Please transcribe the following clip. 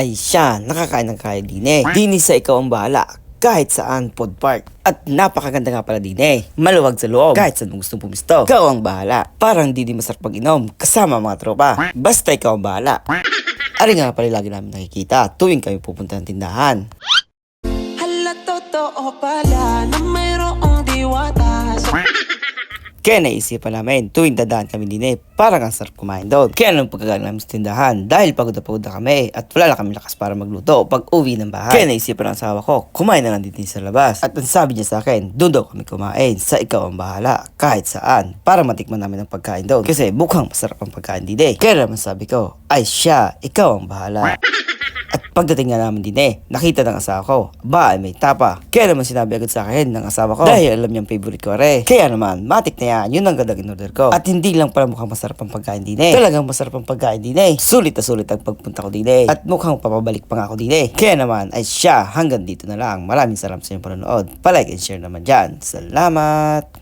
ay siya nakakain ng kaya din eh. Dini sa ikaw ang bahala kahit saan pod park. At napakaganda nga pala din eh. Maluwag sa loob. Kahit saan mo gustong pumisto. Ikaw ang bahala. Parang di di masarap pag-inom kasama mga tropa. Basta ikaw ang bahala. Ari nga pala lagi namin nakikita tuwing kami pupunta ng tindahan. Hala, totoo pala na sa Kaya naisipan namin tuwing dadaan kami din eh, parang ang sarap kumain doon. Kaya nung pagkagaling namin sa tindahan, dahil pagod na pagod na kami at wala na kami lakas para magluto pag uwi ng bahay. Kaya naisipan ng asawa ko, kumain na lang din sa labas. At ang sabi niya sa akin, doon daw kami kumain, sa ikaw ang bahala, kahit saan, para matikman namin ang pagkain doon. Kasi mukhang masarap ang pagkain din eh. Kaya naman sabi ko, ay siya, ikaw ang bahala. At pagdating nga namin din eh, nakita ng asawa ko, ba ay may tapa. Kaya naman sinabi agad sa akin ng asawa ko, dahil alam niyang favorite ko re. Kaya naman, matik na yan, yun ang ganda in-order ko. At hindi lang pala mukhang masarap ang pagkain din eh. Talagang masarap ang pagkain din eh. Sulit na sulit ang pagpunta ko din eh. At mukhang papabalik pa nga ako din eh. Kaya naman, ay siya, hanggang dito na lang. Maraming salamat sa inyong panonood. Palike and share naman dyan. Salamat!